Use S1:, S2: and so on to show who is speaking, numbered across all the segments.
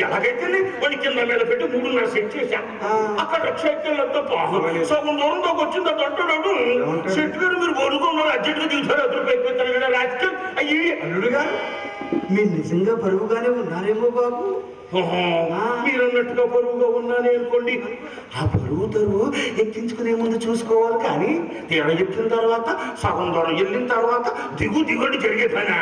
S1: ఎలాగైతే వాడి కింద మీద పెట్టి మూడున్నర సెట్ చేశా. అక్కడ పాపం.
S2: మరి.
S1: సగం దూరం దాకా వచ్చింది అది అంటున్నాడు? సెట్ గారు మీరు బరువుకున్నారు అర్జెంట్గా దిగుతారు అదుపు అయిపోతారు కదా రాజకీయం? అయ్యి.
S2: అల్లుడు గారు మీరు నిజంగా బరువుగానే ఉన్నారేమో బాబు.
S1: ఓహో, మీరన్నట్టుగా బరువుగా ఉన్నానే అనుకోండి. ఆ బరువు తరువు ఎక్కించుకునే ముందు చూసుకోవాలి కానీ తీర ఎక్కిన తర్వాత సగం దూరం వెళ్ళిన తర్వాత దిగు దిగుడు జరిగే పనా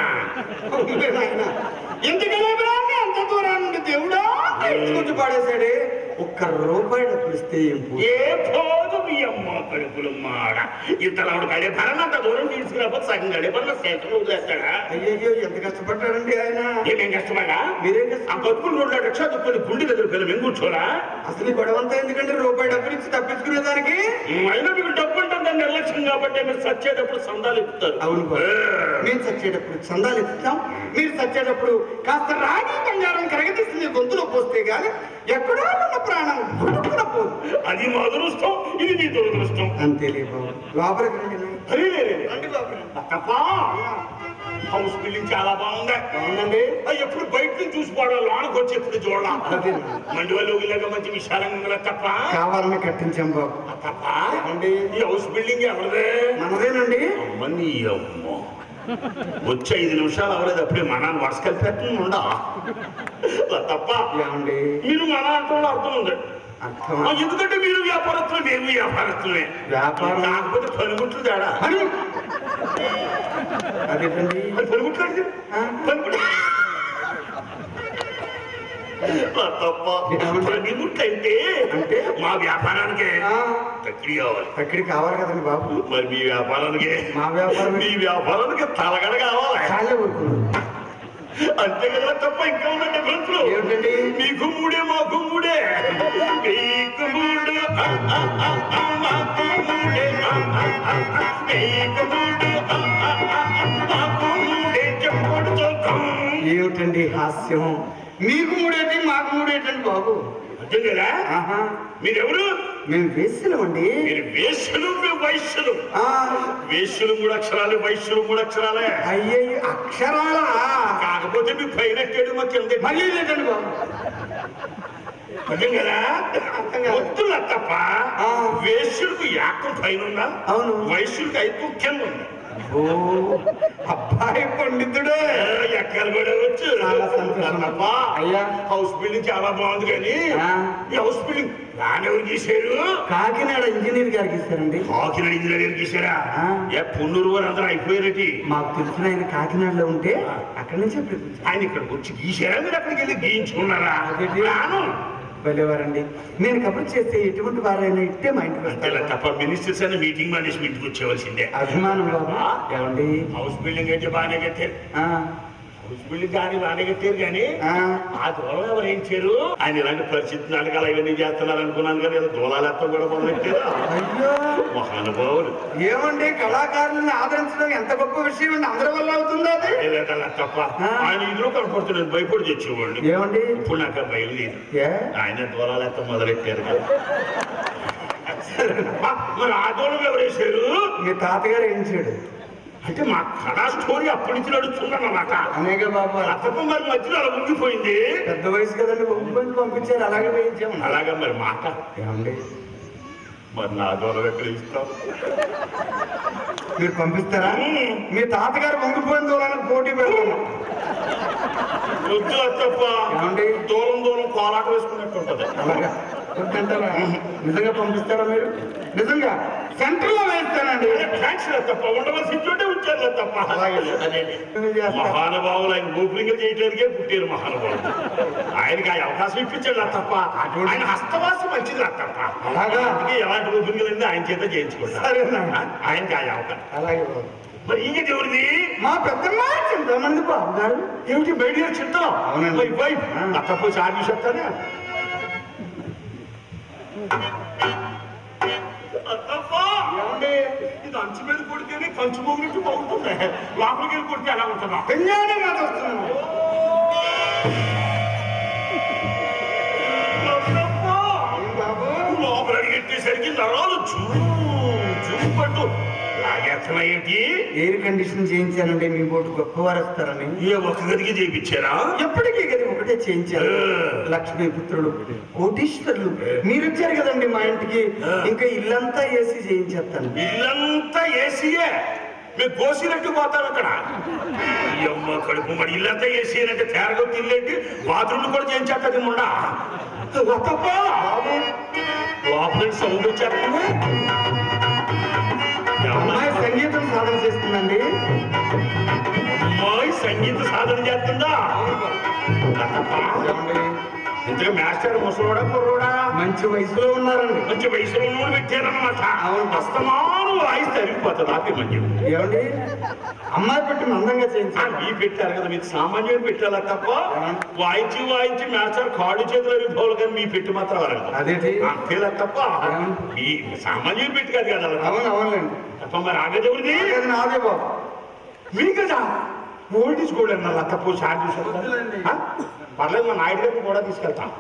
S2: ఆయన ఎందుకలా బ్రాహ్మణ అంత దూరం దేవుడా? ఎత్తుకుంటూ పాడేశాడే. ఒక్క రూపాయి డబ్బులు ఇస్తే ఏం
S1: పోదు మీ అమ్మ కడుపులు మాడ. ఇతను ఆవిడ గడిపరనంత దూరం తీసుకురాకపోతే సగం గడిపరన శేషం వదిలేస్తాడా?
S2: అయ్యయ్యో ఎంత కష్టపడ్డాడండి ఆయన?
S1: ఏమేం కష్టమేగా
S2: మీరేం
S1: ఆ
S2: కష్టం
S1: కట్టుకుని రెండు లక్ష దుక్కుని గుండె దగ్గర పిల్లలు మేము కూర్చోరా?
S2: అసలు గొడవంతా ఎందుకంటే రూపాయి డబ్బులు ఇచ్చి తప్పించుకునే దానికి
S1: అయినా మీకు డబ్బు ఉంటుంది నిర్లక్ష్యం కాబట్టి మీరు సచ్చేటప్పుడు సందాలు ఎక్కుతారు
S2: అవును. మేము చచ్చేటప్పుడు చందాలు ఎత్తుతాం మీరు చచ్చేటప్పుడు కాస్త రాగి బంగారం కరగతీసి మీ గొంతులో పోస్తే గాని ఎక్కడో ఉన్న ప్రాణం గుడుకున పోదు.
S1: అది మా అదృష్టం ఇది నీ దురదృష్టం.
S2: అంతేలే బాబు. లోపలికి రండి.
S1: అరే. తప్పా హౌస్ బిల్డింగ్ చాలా బాగుంది.
S2: బాగుందండి.
S1: అది ఎప్పుడు బయట నుంచి చూసుకోవడం లోనకి వచ్చి ఎప్పుడు చూడాలి
S2: అదే.
S1: మండి వాళ్ళు ఇలాగ మంచి విశాలంగా ఉందిరా తప్ప
S2: కావాలని కట్టించాం బాబు.
S1: తప్ప
S2: ఏమండి?
S1: ఈ హౌస్ బిల్డింగ్ ఎవరిదే?
S2: మనదేనండి.
S1: అమ్మ నీ అమ్మ. వచ్చి ఐదు నిమిషాలు అవ్వలేదు అప్పుడే మన వరుస కలిపేస్తుంది ఉండా. తప్ప.
S2: ఏమండి?
S1: మీరు మన అంటున్న అర్థం ఉంది. ఎందుకంటే మీరు వ్యాపారస్తులు మేము వ్యాపారస్తులే
S2: వ్యాపారం?
S1: కాకపోతే పనిముట్లు తేడా.
S2: అదేటండి
S1: అది పనిముట్లు?
S2: ఆ,
S1: తప్ప? పనిముట్లు అంటే? మా వ్యాపారానికి తక్కిడి కావాలి.
S2: అక్కడికి కావాలి కదండి బాబు.
S1: మరి మీ వ్యాపారానికి
S2: మా వ్యాపారం
S1: మీ వ్యాపారానికి తలగడ కావాలి. అంతే కదా తప్ప ఇంకా ఉన్న డిఫరెన్స్
S2: ఏమిటండి?
S1: మీకు మూడే మాకు మూడే. మీకు మూడు. ఆ, ఆ, ఆ, ఆ, మాకు మూడే. ఆ, ఆ, ఆ, ఆ, మీకు మూడు. ఆ, ఆ, ఆ, ఆ, మాకు మూడే. చెప్పుడు చూద్దాం.
S2: ఏమిటండి హాస్యం? మీకు మూడేటి మాకు మూడేటండి బాబు?
S1: కదా? మీరెవరు?
S2: మేము వేసినామండి
S1: మీరు వేశ్యలు మేము వైశ్యులు. వేశ్యులు మూడు అక్షరాలే వైశ్యులు మూడు అక్షరాలే.
S2: అయ్యయ్య అక్షరాలా?
S1: కాకపోతే మీ పైన ఎక్కాడు మా కింద ఎక్కాడు.
S2: మళ్ళీ లేటండి బాబు.
S1: అర్థం కదా. వద్దుల తప్ప
S2: ఆ.
S1: వేశ్యులకు యాకం పైన ఉందా?
S2: అవును.
S1: వైశ్యులకు ఐకం కింద ఉంది?
S2: అబ్బాయి పండితుడే.
S1: ఏ, ఎక్కలు కూడా వచ్చు
S2: చాలా సంతోషం.
S1: తప్ప
S2: అయ్యా.
S1: హౌస్ బిల్డింగ్ చాలా బాగుంది కానీ. ఈ హౌస్ బిల్డింగ్ దాని ఎవరు గీశారు
S2: కాకినాడ ఇంజనీర్ గారికి ఇస్తారండి
S1: కాకినాడ ఇంజనీర్ గీశారా
S2: ఆ.
S1: ఏ పున్నూరు వారు అందరూ అయిపోయారటి?
S2: మాకు తెలిసిన ఆయన కాకినాడలో ఉంటే అక్కడి నుంచి
S1: ఆయన ఇక్కడికి వచ్చి గీశారా? మీరు అక్కడికి వెళ్ళి గీయించుకున్నారా?
S2: వెళ్ళేవారండి. నేను కబుర్ చేస్తే ఎటువంటి వారైనా ఇట్టే మా ఇంటికి వస్తారు.
S1: తప్ప మినిస్టర్స్ అని మీటింగ్ మేనేజ్మెంట్కి వచ్చేవలసిందే.
S2: అభిమానం బాబు ఏమండి?
S1: హౌస్ బిల్డింగ్ అయితే బాగానే కట్టారు. బిల్డింగ్ కానీ బాగానే కట్టారు కానీ
S2: ఆ,
S1: దూరం ఎవరు ఏం చేయరు? ఆయన ఇలాంటి పరిస్థితి నాటకాలు ఇవన్నీ చేస్తున్నారు అనుకున్నాను కానీ ఏదో దూలాలు ఎత్తం కూడా మొదలెట్టారు. మహానుభావులు
S2: ఏమండి? కళాకారులను ఆదరించడం ఎంత గొప్ప విషయం అండి. అందరి వల్ల అవుతుందా
S1: తప్ప. ఆయన ఇందులో కనపడుతున్నాడు భయపడి తెచ్చేవాళ్ళు
S2: ఏమండి?
S1: ఇప్పుడు నాకు ఆ భయం లేదు.
S2: ఏ?
S1: ఆయన దూలాలు ఎత్తం మొదలెట్టారు కదా. మరి ఆ దూరం ఎవరు వేసారు
S2: మీ తాతగారు ఏం చేయడు?
S1: అంటే మా కళా స్టోరీ అప్పటి నుంచి నడుస్తుందన్నమాట
S2: అనేక బాబు
S1: అతను మరి మధ్యలో అలా ఉండిపోయింది.
S2: పెద్ద వయసు కదండి ఒప్పుకొని పంపించారు అలాగే వేయించాము
S1: అలాగే మరి మాట.
S2: ఏమండి?
S1: మరి నా దూరం ఎక్కడ ఇస్తాం
S2: మీరు పంపిస్తారా? మీ తాతగారు వంగిపోయిన దూరానికి పోటీ పెడతాను.
S1: వద్దు తప్ప? దూరం దూరం కోలాట వేసుకున్నట్టు ఉంటది.
S2: అలాగా. వద్దంటారా నిజంగా పంపిస్తారా మీరు? నిజంగా. సెంటర్లో వేస్తానండి
S1: థ్యాంక్స్ తప్ప. ఉండవలసి చోటే ఉంచారు తప్ప. మహానుభావులు ఆయన ఓపెనింగ్ చేయడానికే పుట్టారు మహానుభావులు. ఆయనకి ఆ అవకాశం ఇప్పించాడు తప్ప. ఆయన హస్తవాసి మంచిది తప్ప.
S2: అలాగా?
S1: అందుకే ఎలాంటి ఓపెనింగ్ అయింది ఆయన చేత చేయించుకుంటారు ఆయనకి ఆ అవకాశం.
S2: అలాగే.
S1: మరి ఇంక ఎవరిది?
S2: మా పెద్దమ్మ చింతమంది బాబు గారు.
S1: ఏమిటి బయట చింతలో
S2: అవునండి. ఆ.
S1: అత్తప్ప చార్జీ చెప్తానే? ఇది అంచు మీద కొడితేనే కంచు పోగినట్టు బాగుంటుంది. లోపలికి వెళ్ళి కొడితే ఎలా ఉంటుందా.
S2: వస్తున్నాను
S1: లోపల అడిగెట్టేసరికి నరాలు చూ చూపట్టు లాగేస్తా చేస్తున్నా ఏంటి
S2: ఎయిర్ కండిషన్ చేయించానండి మీ బోటు గొప్పవారు వస్తారని
S1: ఏ ఒక గదికి చేయించారా?
S2: ఎప్పటికీ గది ఒకటే చేయించాను లక్ష్మీపుత్రుడు కోటీశ్వరులు. మీరు వచ్చారు కదండి మా ఇంటికి. ఇంకా ఇల్లంతా ఏసీ చేయించేస్తాను.
S1: ఇల్లంతా ఏసీయే. మేము గోసినట్టు పోతాం ఇక్కడ ఈ అమ్మ కడుపు మరి ఇల్లంతా ఏసీ అంటే తేరగా తిల్లేంటి బాత్రూమ్ కూడా చేయించేస్తుంది ముండా లతప్ప లోపల సౌండ్ వచ్చేస్తుంది.
S2: సంగీతం సాధన చేస్తుందండి.
S1: అమ్మాయి సంగీత సాధన చేస్తుందా? ఇంతగా మాస్టర్ ముసలోడా కుర్రోడా?
S2: మంచి వయసులో ఉన్నారండి.
S1: మంచి వయసులో ఉన్నోడు పెట్టారన్నమాట
S2: అవును.
S1: అస్తమానం వాయిస్ తరిగిపోతుంది ఆపి మంచి
S2: ఏమండి? అమ్మాయి పెట్టి మందంగా చేయించాను
S1: మీ పెట్టారు కదా మీరు సామాన్యుడు పెట్టాలా తప్ప? వాయించి వాయించి మాస్టర్ కాళ్ళు చేతులు అరిగిపోవాలి కానీ మీ పెట్టి మాత్రం వరకు
S2: అదేంటి?
S1: అంతేలా తప్ప? ఈ సామాన్యుడు పెట్టి కాదు కదా.
S2: అవును అవునండి
S1: తప్ప మరి ఆగదెవరిది
S2: అది నాదే బాబు.
S1: మీ కదా ఓల్డేజ్ కూడా అన్న తప్పు సార్ చూసారు? పర్లేదు మా నాయుడు గారిని కూడా తీసుకెళ్తాం.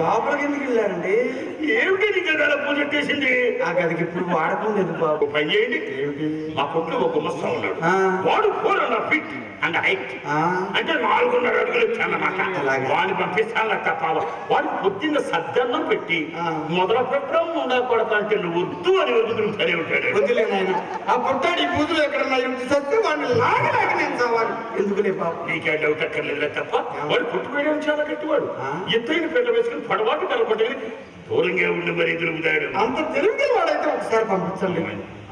S2: లోపలికి ఎందుకు వెళ్ళారండి?
S1: ఏమిటి నీకు ఎలా పూజ చేసింది?
S2: ఆ గదికి ఇప్పుడు వాడకం బాబు.
S1: పని చేయండి మా కొట్లో ఒక గుమస్తా ఉన్నాడు. వాడు ఫోర్ అండ్ ఫిట్. హైట్
S2: ఆ,
S1: అంటే నాలుగున్నర అడుగులు
S2: అలాగే.
S1: వాడిని పంపిస్తాను తప్ప వాడు పొద్దున్న సద్దన్నం పెట్టి. మొదల పెట్టడం ఉండకూడదు అంటే నువ్వు వద్దు అని వదులుతూనే ఉంటాడు.
S2: నాయన. ఆ పుట్టాడి పూజలు ఎక్కడన్నా ఇంటి సత్తే వాడిని లాగలేక నేను చావాలి. ఎందుకులే బాబు
S1: నీకే డౌట్ అక్కర్లేదులే తప్ప వాడు పుట్టుబడి చాలా గట్టివాడు. ఎత్తైన పిల్ల వేసుకుని పడవాటు కలపటని దూరంగా ఉండి మరీ తిరుగుతాడు
S2: అంత తెలివిగా వాడైతే ఒకసారి పంపించండి.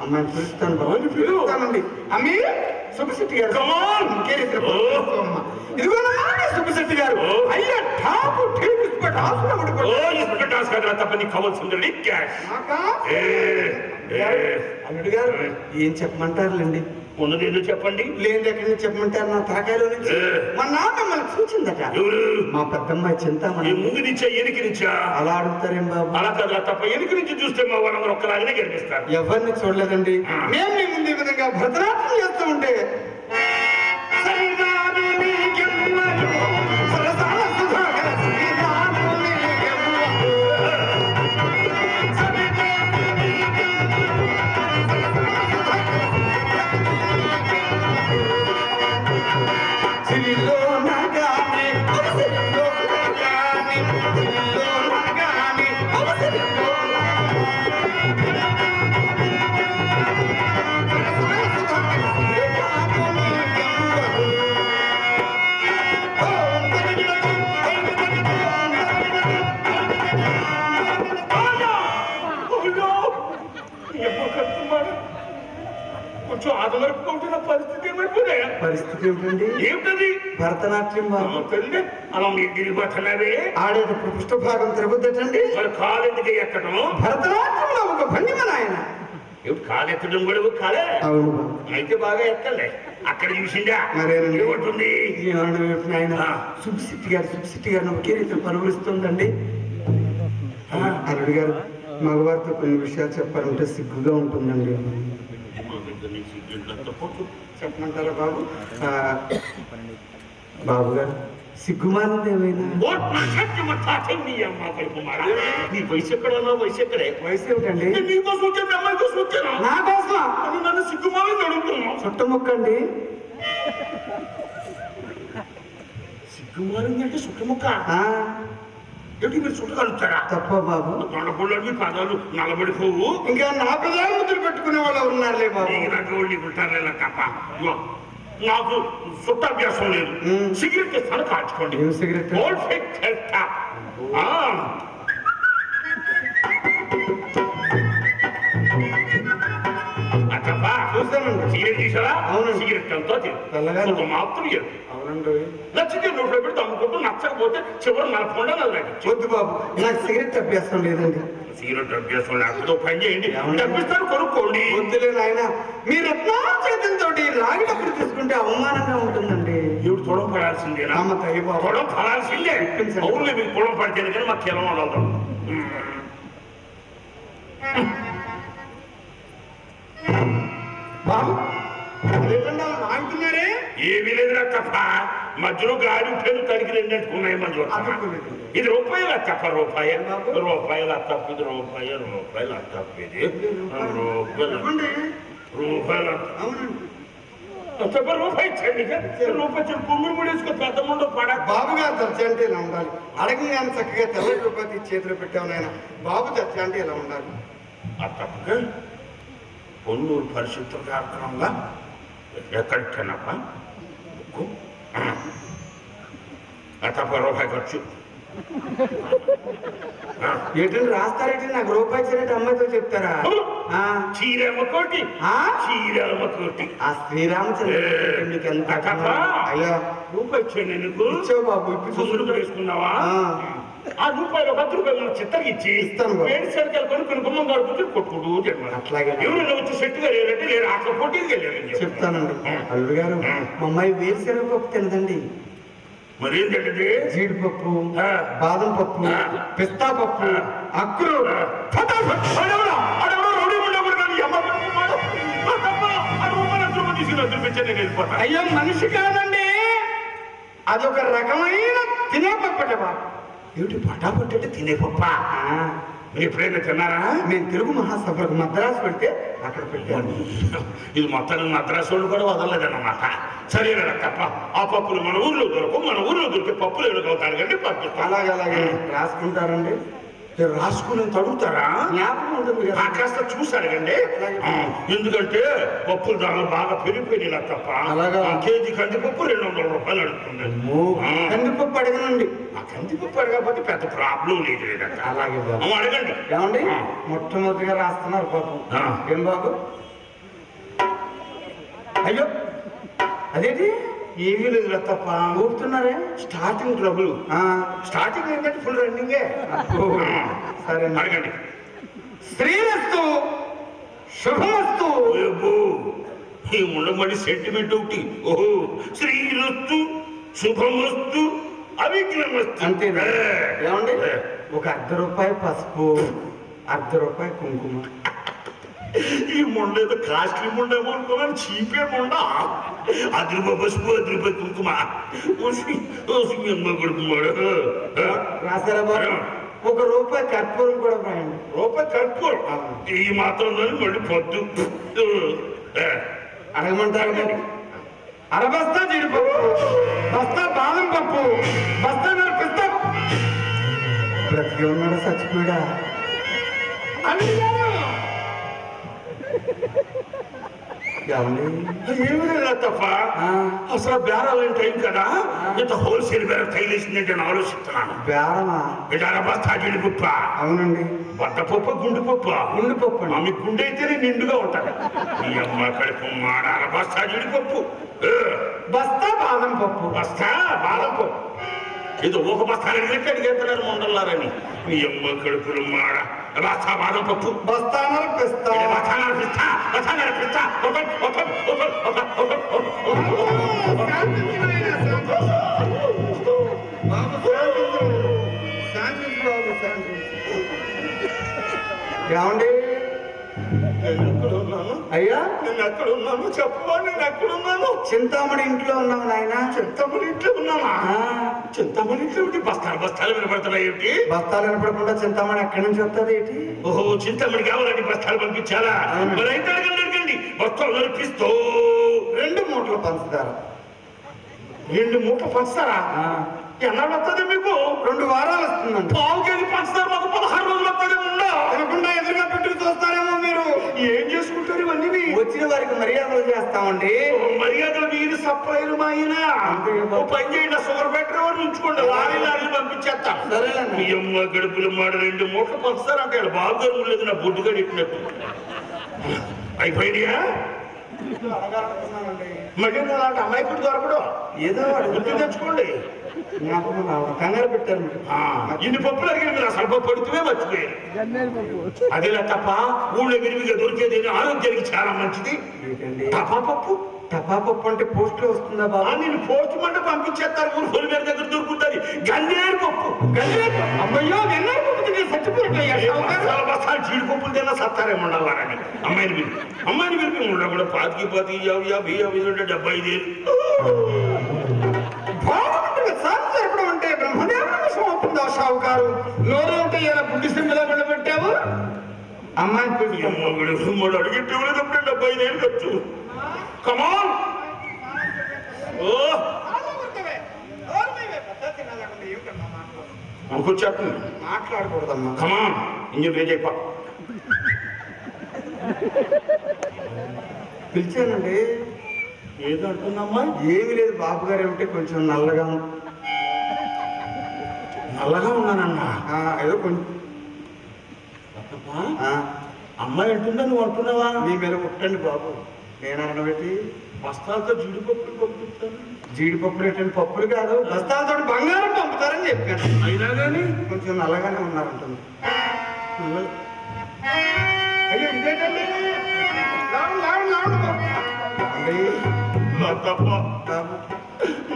S2: అమ్మాయిని పిలుస్తాను బాబు. పిలుస్తానండి. అమ్మి! సుబ్బశెట్టి గారు. ఇదిగోనమ్మా సుబ్బశెట్టి గారు
S1: ఓ.
S2: అయ్యా టాపు టీవీ స్పెట్ హాస్పిటల్ ఒకటి
S1: ఓ
S2: కొట్టు.
S1: ఇన్స్పెక్టర్ కదా తప్ప నీకు కావాల్సింది? ఏ ఏ
S2: అల్లుడు గారు ఏం చెప్పమంటారులేండి
S1: ఉన్నది ఏదో చెప్పండి?
S2: లేని ఎక్కడి నుంచి చెప్పమంటారు నా తలకాయలో నుంచి. మా నాన్న మిమ్మల్ని
S1: ఎవరు?
S2: మా పెద్దమ్మాయి చింతామణి
S1: ముందు నుంచా ఎనికి నుంచా?
S2: అలా అడుగుతారేం బాబు?
S1: అలా కదా తప్ప ఎనికి నుంచి చూస్తే మా వాళ్ళందరూ ఒక్కలాగానే కనిపిస్తారు.
S2: ఎవరిని చూడలేదండి. మేము మీ ముందు ఈ విధంగా భరతనాట్యం చేస్తూ ఉంటే
S1: కొంచెం ఆదమరుపుకుంటున్న పరిస్థితి ఏమైపోయినా?
S2: పరిస్థితి ఏమిటండి?
S1: ఏమిటది?
S2: భరతనాట్యం
S1: తల్లి అలా మీరు తిరిగిపోతున్నావే
S2: ఆడేటప్పుడు పృష్ఠభాగం తిరుగుద్దటండి
S1: మరి కాలెందుకు ఎక్కడం?
S2: భరతనాట్యంలో ఒక భంగిమ నాయన.
S1: ఏమిటి కాలెత్తడం కూడా కాలే.
S2: అవును.
S1: అయితే బాగా ఎక్కండి. అక్కడ చూసిందా?
S2: మరేనండి.
S1: ఏమంటుంది?
S2: ఏమన్నా నాయన?
S1: ఆ.
S2: సుబ్బిశెట్టి గారు సుబ్బిశెట్టి గారు ఒకే రీతిలో పలువరిస్తుందండి అల్లుడు గారు మగవారితో కొన్ని విషయాలు చెప్పాలంటే సిగ్గుగా ఉంటుందండి. చెప్పమంటారా బాబు? బాబు గారు సిగ్గుమాలింది ఏమైనా
S1: నా వయసు ఎక్కడ వయసు ఎక్కడే?
S2: వయసు ఏమిటండి?
S1: నీ కోసం వచ్చాను అమ్మాయి కోసం వచ్చాను.
S2: నా కోసం?
S1: నన్ను సిగ్గుమాలని అడుగుతున్నావు.
S2: చుట్టముక్కండి
S1: సిగ్గుమాలింది అంటే సుట్టముక్క
S2: ఆ,
S1: ఏంటి మీరు చుట్ట కలుగుతారా
S2: తప్ప బాబు.
S1: దొండపళ్ళు పాదాలు నలబడిపోవు
S2: ఇంకా నా ముద్దులు పెట్టుకునే వాళ్ళు ఉన్నారులే బాబు?
S1: వాళ్ళు నీకు ఉంటారులే తప్ప నాకు చుట్ట అభ్యాసం లేదు. సిగరెట్ ఇస్తాను కాల్చుకోండి
S2: ఏం సిగరెట్
S1: చేస్తా. అట్టప్పా,
S2: చూస్తానండి
S1: సిగరెట్ తీసారా
S2: అవునండి.
S1: సిగరెట్ అంతా
S2: ఉంది.
S1: మాత్రం.
S2: అవునండి.
S1: నచ్చితే నోట్లో అమ్ముకుంటూ నచ్చకపోతే చివరి నలపకుండా నల్లకి
S2: వద్దు బాబు నాకు సిగరెట్ అభ్యాసం లేదండి.
S1: సిగరెట్ అభ్యాసం లేకపోతే పని చేయండి.
S2: ఏమండి?
S1: డబ్బిస్తాను కొనుక్కోండి.
S2: వద్దులే నాయన. మీరు ఎట్లా చేతులతో లాగినప్పుడు తీసుకుంటే అవమానంగా ఉంటుందండి.
S1: ఎవడు తొడం పడాల్సిందేనా?
S2: అమ్మ తయ్య బాబు.
S1: తొడం పడాల్సిందే. అవునులే మీకు పొలం పడితేనే కానీ మాకు కిలం ఉండదు
S2: లాగుతున్నారే
S1: ఏమీ లేదురా తప్ప మధ్యలో గాడి పెను తడికి రెండంటే ఉన్నాయి మధ్య
S2: అతుక్కోలేదు.
S1: ఇది రూపాయల తప్ప రూపాయ. రూపాయల తప్ప ఇది రూపాయ రూపాయల తప్ప ఇది. రూపాయల. రూపాయల తప్ప రూపాయి ఇచ్చండి రూపాయి ఇచ్చి కుమ్మిడి ముడేసుకో పెద్ద ముందు పడ.
S2: బాబు గారు దర్జా అంటే ఇలా ఉండాలి అడగగానే చక్కగా తెల్ల రూపాయలు చేతిలో పెట్టావు నాయన. బాబు దర్జా అంటే ఇలా ఉండాలి.
S1: ఆ పొన్నూరు పరిశుద్ధ కార్యక్రమంగా ఎక్కడికైనాపా ఆ. తప్ప రూపాయి ఖర్చు
S2: ఏంటంటే రాస్తారేంటి నాకు రూపాయి ఇచ్చినట్టు అమ్మాయితో చెప్తారా? ఆ,
S1: చీరమ్మ కోటి
S2: ఆ?
S1: చీరమ్మ కోటి
S2: ఆ శ్రీరామచంద్ర మీకు ఎంత అయ్యా.
S1: రూపాయి ఇచ్చాను నీకు.
S2: ఇచ్చావు బాబు ఇప్పుడు
S1: వేసుకున్నావా?
S2: ఆ.
S1: రూపాయలు ఒక రూపాయలు మన చిత్తకి ఇచ్చి
S2: ఇస్తాను బాబు.
S1: వేడి సరికలు కొని కొన్ని గుమ్మం గడుపుతూ కొట్టుకుంటూ తిన్నాను
S2: అట్లాగే.
S1: ఎవరైనా వచ్చి సెట్గా లేరంటే నేను అక్కడ పోటీకి వెళ్ళాను
S2: చెప్తానండి
S1: ఆ.
S2: అల్లుడు గారు. మా అమ్మాయి వేరుశనగ పప్పు తినదండి
S1: మరి ఏంటంటే
S2: జీడిపప్పు. బాదం పప్పు. పిస్తా పప్పు అక్కులు అయ్యో మనిషి కాదండి అదొక రకమైన తినే పప్పట బాబు
S1: ఏమిటి పటాపట్ అంటే తినే పప్ప?
S2: ఆ,
S1: మీరు ఎప్పుడైనా తిన్నారా?
S2: నేను తెలుగు మహాసభలకు మద్రాసు పెడితే అక్కడ పెట్టాను
S1: ఇది మొత్తం మద్రాసు వాళ్ళు కూడా వదలలేదన్నమాట. సరేనా తప్ప. ఆ పప్పులు మన ఊర్లో దొరకవు మన ఊర్లో దొరికే పప్పులు ఎదుగుతారు కానీ పంపిస్తాను
S2: అలాగే అలాగే. రాసుకుంటారండి.
S1: మీరు రాసుకుని తడుగుతారా
S2: జ్ఞాపకం ఉంటుంది
S1: కాస్త చూసి అడగండి. ఎందుకంటే పప్పుల ధరలు బాగా పెరిగిపోయినాయి తప్ప.
S2: అలాగా?
S1: కేజీ కందిపప్పు రెండు వందల రూపాయలు అడుగుతుంది.
S2: కందిపప్పు అడగనండి.
S1: ఆ కందిపప్పు అడగకపోతే పెద్ద ప్రాబ్లం లేదు లేదట.
S2: అలాగే
S1: అడగండి.
S2: ఏమండి. మొట్టమొదటిగా రాస్తున్నారు పాపం. ఏం బాబు? అయ్యో అదేంటి?
S1: ఏమీ లేదు తప్ప.
S2: ఊపుతున్నారే
S1: స్టార్టింగ్ ట్రబుల్.
S2: ఆ,
S1: స్టార్టింగ్ ఏంటంటే ఫుల్ రన్నింగే.
S2: సరే
S1: అడగండి.
S2: శ్రీరస్తు శుభమస్తు.
S1: ఓయబ్బో, ఈ ఉండమడి సెంటిమెంట్ ఒకటి. ఓహో శ్రీరస్తు శుభమస్తు అవిఘ్నమస్తు.
S2: అంతేనా? ఏమండి. ఒక అర్ధ రూపాయి పసుపు అర్ధ రూపాయి కుంకుమ.
S1: ఈ ముండ ఏదో కాస్ట్లీ ముండేమో అనుకున్నాను చీపే ముండ. అది రూపాయి పసుపు అది రూపాయి కుంకుమ కొడుకుమాడు
S2: ఒక రూపాయి కర్పూరం కూడా రాయండి.
S1: రూపాయి కర్పూరం? ఈ మాత్రం దాన్ని మళ్ళీ పొద్దు.
S2: అడగమంటారు అరబస్తా జీడిపప్పు బస్తా బాదం పప్పు బస్తా పిస్తా. బ్రతికి ఉన్నాడా చచ్చిపోయాడా ఏమండి
S1: ఏమీ లేదా తప్ప అసలు బేరాలని టైం కదా? ఇంత హోల్సేల్ బేర తగిలేసిందంటే నేను ఆలోచిస్తున్నాను.
S2: బేరమా?
S1: ఇది అరబస్తా జీడిపప్ప
S2: అవునండి.
S1: బద్దపప్ప గుండు పప్ప.
S2: గుండు పప్పు అండి
S1: ఆమె గుండె అయితేనే నిండుగా ఉంటాడు ఈ అమ్మ కడుపు మాడ అరబస్తా జీడిపప్పు ఏ,
S2: బస్తా బాదం పప్పు.
S1: బస్తా బాదం పప్పు. ఇది ఒక బస్తా అడిగినట్టు అడిగేస్తున్నారు మండలారని ఈ అమ్మ కడుపులు మాడ బస్తా బాదం పప్పు.
S2: బస్తానర పిస్తా
S1: ఇది బస్తా నడిపిస్తా.
S2: ఏమండి? అయ్యా
S1: నేను ఎక్కడ ఉన్నాను చెప్పవా నేను ఎక్కడ ఉన్నాను
S2: చింతామణి ఇంట్లో ఉన్నావు నాయన?
S1: చింతమణి ఇంట్లో ఉన్నానా?
S2: ఆ,
S1: చింతమణి ఇంట్లో ఉంటే బస్తాలు బస్తాలు వినపడుతున్నాయి ఏంటి?
S2: బస్తాలు వినపడకుండా చింతామణి ఎక్కడి నుంచి వస్తుంది ఏంటి?
S1: ఓహో చింతమణి కావాలని బస్తాలు పంపించాలా. మరి అయితే అడగండి బస్తాలు నడిపిస్తూ.
S2: రెండు మూటలు పంచుతార?
S1: రెండు మూటలు పంచుతారా?
S2: ఆ,
S1: ఎన్నాళ్ళు వస్తుంది మీకు?
S2: రెండు వారాలు వస్తుందండి.
S1: పావు కేజీ పంచుతారు మాకు పదహారు రోజులు వస్తుంది
S2: తినకుండా ఎదురుగా పెట్టుకు చూస్తారేమో మీరు?
S1: ఏం చేసుకుంటారు ఇవన్నీ
S2: వచ్చిన వారికి మర్యాదలు చేస్తామండి.
S1: మర్యాదలు మీరు సప్లైలు మా ఆయన పని చేయండి షుగర్ ఫ్యాక్టరీ వాడు ఉంచుకోండి. లారీ లారీలు పంపించేస్తాం.
S2: సరేనండి
S1: మీ అమ్మ గడుపులు మాడ రెండు మూటలు పంచుతారంటే బాగా గడుపులేదు నా బొడ్డు కడిగినట్టు అయిపోయినాయా. మళ్ళీ అలాంటి అమాయకుడు దొరకడు.
S2: ఏదో
S1: గుర్తు తెచ్చుకోండి.
S2: రావడం కంగారు పెట్టారు
S1: ఇన్ని పప్పులు అడిగారు మీరు అసలు అడిగితే మర్చిపోయారు. అదేలా తప్ప ఊళ్ళో విరివిగా దొరికేది ఆరోగ్యానికి చాలా మంచిది. పప్పు.
S2: అంటే పోస్ట్లో వస్తుందా బాబా?
S1: నేను పోస్ట్ మంట పంపించేస్తారు. ఊరు మీద దగ్గర దొరుకుతుంది. గన్నేరు పప్పు. గన్నేరు పప్పు.
S2: అమ్మయ్యో వెన్నర్ పప్పు తినే.
S1: బస్తాలు చీడిపప్పులు తిన్నా సత్తారే మండలారని అమ్మాయిని పిలిపి. అమ్మాయిని పిలిపి. ఉండ కూడా పాతికి పాతికి యాభై యాభై యాభై డెబ్బై ఐదు
S2: షావుకారు నోరు ఉంటే ఇలా పెట్టావు అమ్మాయిని పిలుచుకో.
S1: మొగుడు మూడు అడిగి టూలెప్పుడు డెబ్బై నేను ఖర్చు. కమాన్ ఓ!
S2: మాట్లాడకూడదమ్మా.
S1: కమాన్ ఇంజన్ రేజ్ అయిపో
S2: పిలిచానండి.
S1: ఏదంటున్నామ్మా
S2: ఏమీ లేదు బాబు గారు ఏమిటి కొంచెం నల్లగా.
S1: నల్లగా ఉన్నానన్నా.
S2: ఏదో కొంచెం.
S1: అమ్మాయి అంటుందా నువ్వు అంటున్నావా?
S2: మీ మీద పుట్టండి బాబు. నేను అనబెట్టి
S1: బస్తాలతో జీడిపప్పులు పంపిస్తాను.
S2: జీడిపప్పులు ఏంటంటే పప్పులు కాదు బస్తాలతో బంగారం పంపుతారని చెప్పాను.
S1: అయినా కానీ
S2: కొంచెం నల్లగానే ఉన్నారంటుంది. అయ్యో. అండి,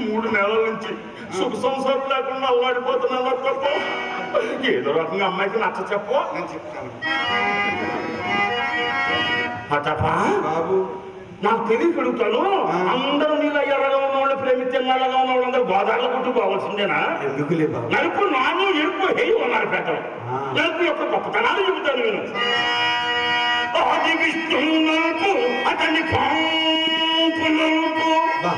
S1: మూడు నెలల నుంచి సుఖ సంసారం లేకుండా అల్లాడిపోతున్నా నా తప్ప. ఏదో రకంగా అమ్మాయికి నచ్చ చెప్పు.
S2: నేను చెప్తాను.
S1: తప్ప
S2: బాబు.
S1: నాకు తెలియక అడుగుతాను. అందరూ నీళ్ళ ఎర్రగా ఉన్న వాళ్ళు ప్రేమిస్తే నల్లగా ఉన్న వాళ్ళందరూ గోదావరిలో కొట్టుకోవాల్సిందేనా
S2: ఎందుకులే బాబు?
S1: నలుపు నాను ఎరుపు హెయి ఉన్నారు
S2: ఆ.
S1: నలుపు యొక్క గొప్పతనాలు చెబుతాను నేను. ఆది విష్ణు అతని పాంపు నలుపు
S2: బా.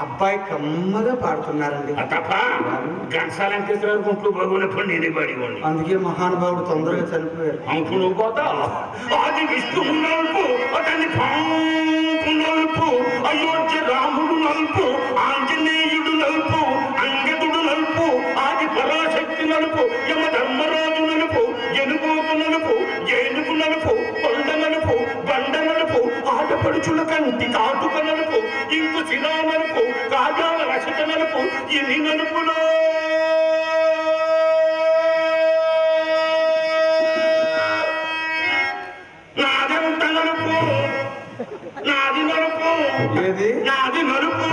S2: అబ్బాయి కమ్మగా పాడుతున్నారండి.
S1: తప్ప గుంట్లు నేనే
S2: అందుకే మహానుభావుడు తొందరగా చనిపోయారు
S1: నువ్వు విష్ణు నలుపు అతని పాంపు నలుపు అయోధ్య రాముడు నలుపు ఆంజనేయుడు నలుపు అంగదుడు నలుపు ఆది పరాశక్తి నలుపు యమ ధర్మరాజు ఆడపడుచుల కంటి కాటుక నలుపు ఇంకు శిలా నలుపు కాజాల రసిక నలుపు ఇన్ని నలుపులో నాదెంత నలుపు నాది నలుపు
S2: ఏది?
S1: నాది నలుపు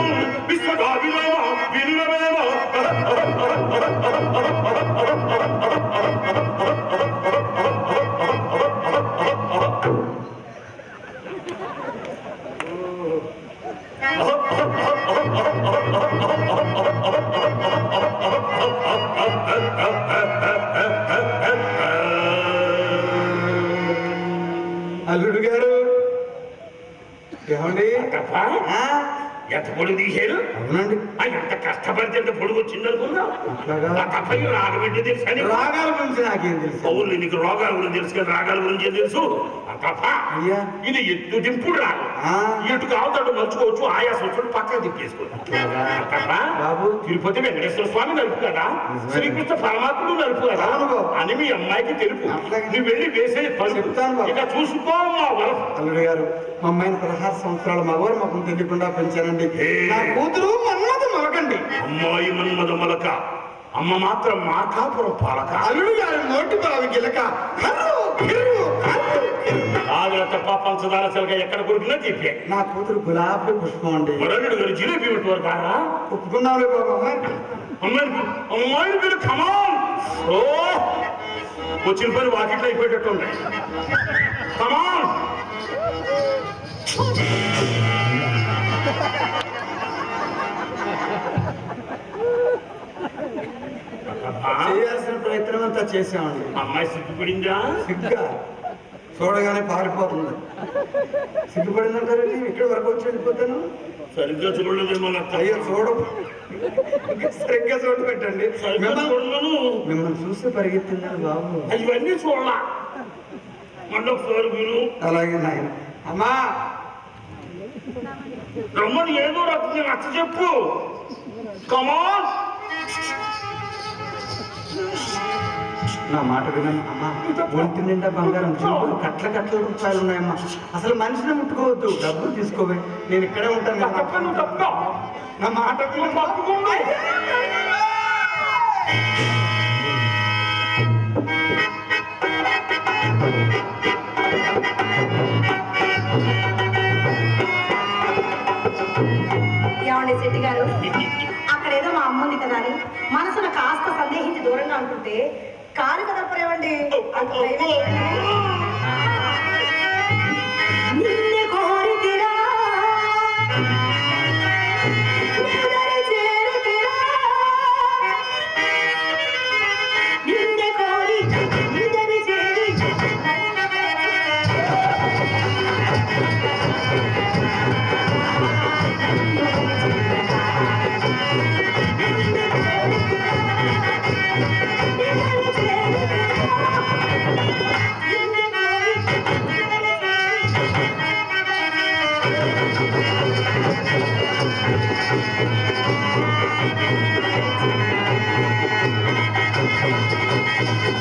S1: ఎంత పొడుగు తీశారు
S2: అవునండి
S1: ఎంత కష్టపడితే ఎంత పొడుగు వచ్చింది అనుకున్నా
S2: అట్లాగా
S1: ఆ తప్ప ఈ రాగం ఏంటో తెలుసా నీకు?
S2: రాగాల గురించి నాకేం తెలుసు?
S1: పౌరులు నీకు రోగాల గురించి తెలుసు కానీ రాగాల గురించి తెలుసు? తప్ప
S2: అయ్యా.
S1: ఇది ఎత్తు దింపుడు రాగం.
S2: ఆ,
S1: ఇటు కావుతాడు మలుచుకోవచ్చు ఆయాసం వచ్చి పక్కన తిప్పేసుకోవచ్చు తప్ప
S2: బాబు.
S1: తిరుపతి వెంకటేశ్వర స్వామి నలుపు కదా. శ్రీకృష్ణ పరమాత్ముడు నలుపు కదా. అని మీ అమ్మాయికి తెలుపు. నువ్వు వెళ్ళి వేసే
S2: బాబు.
S1: ఇక చూసుకో మా
S2: అల్లుడు గారు మా అమ్మాయిని పదహారు సంవత్సరాల మగవారు మాకు తెలియకుండా పెంచానండి. నా కూతురు మన్నది మొలకండి.
S1: అమ్మాయి మన్మద మలక. అమ్మ మాత్రం మార్కాపురం పాలక.
S2: అల్లుడు గారు నోటి బావి గిలక.
S1: పంచదార చిలక ఎక్కడ కొడుకున్నా చెప్పే.
S2: నా కూతురు గులాబీ పుష్పం అండి.
S1: మరొకడు గారు జిలేబీ పెట్టువారు బాగా
S2: ఒప్పుకున్నావులే బాబు అమ్మాయి
S1: అమ్మాయి అమ్మాయి పేరు కమాన్ ఓ! వచ్చిన పని వాకిట్లో అయిపోయేటట్టు ఉంది కమాన్
S2: చేయాల్సిన ప్రయత్నం అంతా చేసామండి
S1: అమ్మాయి సిగ్గుపడిందా?
S2: సిగ్గా. చూడగానే పారిపోతుంది. సిగ్గుపడిందంటారండి? ఇక్కడి వరకు వచ్చి వెళ్ళిపోతాను?
S1: సరిగ్గా చూడలేదేమో నాకు.
S2: అయ్యో చూడ సరిగ్గా చూడ పెట్టండి. మిమ్మల్ని చూస్తే పరిగెత్తిందని బాబు.
S1: ఇవన్నీ చూడలా. మళ్ళీ ఒకసారి
S2: అలాగే నాయన. అమ్మా!
S1: రమ్మని ఏదో రకంగా నచ్చ చెప్పు. కమాన్
S2: నా మాట వినమ్మా అమ్మా. ఒంటి నిండా బంగారం జోబులు కట్ల కట్ల రూపాయలు ఉన్నాయమ్మా. అసలు మనిషిని ముట్టుకోవద్దు డబ్బులు తీసుకోవే. నేను ఇక్కడే ఉంటాను నా మాట.
S3: దూరంగా ఉంటుంటే కారు కదపరేవండి అంత నిన్నే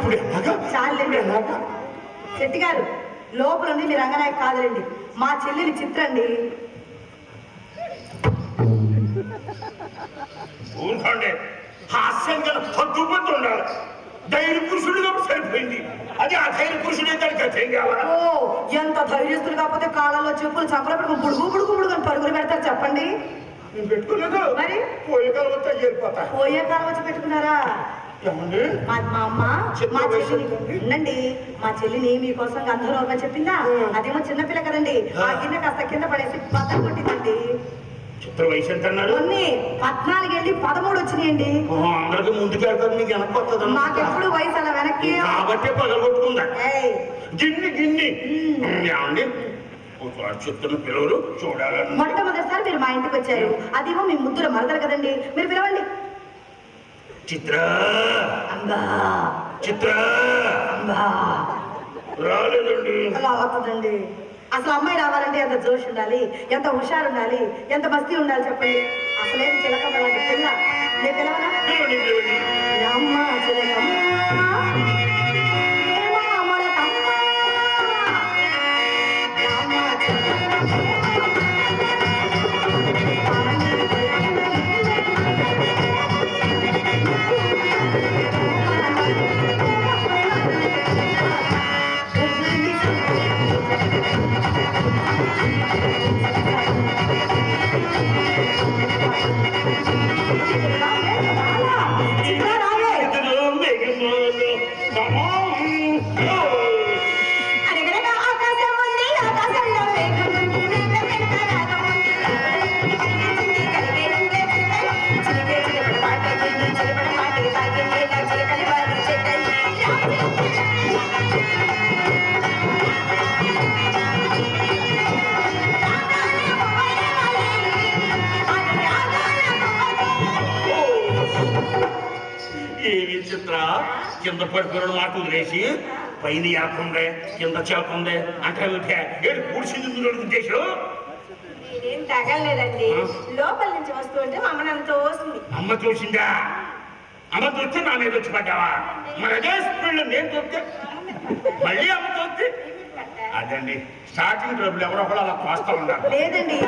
S3: ఇప్పుడు
S1: ఎలాగా?
S3: శెట్టి గారు లోపల ఉంది మీ రంగనాయక కాదులండి. మా చెల్లెలి చిత్రండి.
S1: ఊరుకోండి. హాస్యం గల హద్దు పట్టు ఉండాలి ధైర్య పురుషుడు కాబట్టి సరిపోయింది. అది ఆ ధైర్య పురుషుడే దానికి అర్థం కావాలా?
S3: ఓ ఎంత ధైర్యస్తులు కాకపోతే కాళ్ళలో చెప్పులు చంపల పెట్టుకుని బుడుగు బుడుగు బుడుగు అని పరుగులు పెడతారు చెప్పండి.
S1: పెట్టుకోలేదు?
S3: మరి?
S1: పోయే కాలం ఏర్పోతా
S3: పోయే కాలం వచ్చి పెట్టుకున్నారా? మా మా అమ్మ మా చెల్లిని ఉండండి మా చెల్లిని మీకోసం గంధర్వ చెప్పిందా? అదేమో చిన్నపిల్ల కదండి. ఆ. గిన్నె కాస్త కింద పడేసి బద్దలు కొట్టిందండి.
S1: చిత్ర వయసు ఎంత అన్నారు.
S3: కొన్ని పద్నాలుగు వెళ్ళి పదమూడు వచ్చినాయండి.
S1: అందరికి ముందుకు వెళ్తారు మీకు వెనక్కి వస్తుంది?
S3: మాకెప్పుడు వయసు అలా వెనక్కి?
S1: కాబట్టే పగలు కొట్టుకుందా
S3: ఏయ్,
S1: గిన్ని గిన్ని. ఏమండి? చెప్తున్న పిల్లలు చూడాలని.
S3: మొట్టమొదటిసారి మీరు మా ఇంటికి వచ్చారు. అదేమో మీ ముద్దుల మరదలు కదండి. మీరు పిలవండి.
S1: చిత్ర. చిత్ర. రాలేదండి.
S3: అలా అవుతుందండి అసలు అమ్మాయి రావాలంటే ఎంత జోష్ ఉండాలి? ఎంత హుషారు ఉండాలి ఎంత మస్తీ ఉండాలి చెప్పండి? అసలేం చిలకమ్మ పిల్ల. నేను పిలవనా. రామ్మ చిలకమ్మ చిత్ర
S1: కింద పడిపోయిన మాట వదిలేసి పైన ఎలకుందే కింద చెలకుందే అంటే ఏడు కూర్చుంది ఉద్దేశం
S3: నేనేం తగలలేదండి. లోపల నుంచి అమ్మ నన్ను తోసింది
S1: అమ్మ చూసిందా? అమ్మ చూస్తే నా మీద వచ్చి పడ్డావా? మరి అదే నేను చూస్తే? మళ్ళీ అమ్మ చూస్తే? అదండి స్టార్టింగ్ ట్రబుల్ ఎవరో ఒకళ్ళు అలా కోస్తా ఉన్నారు.
S3: లేదండి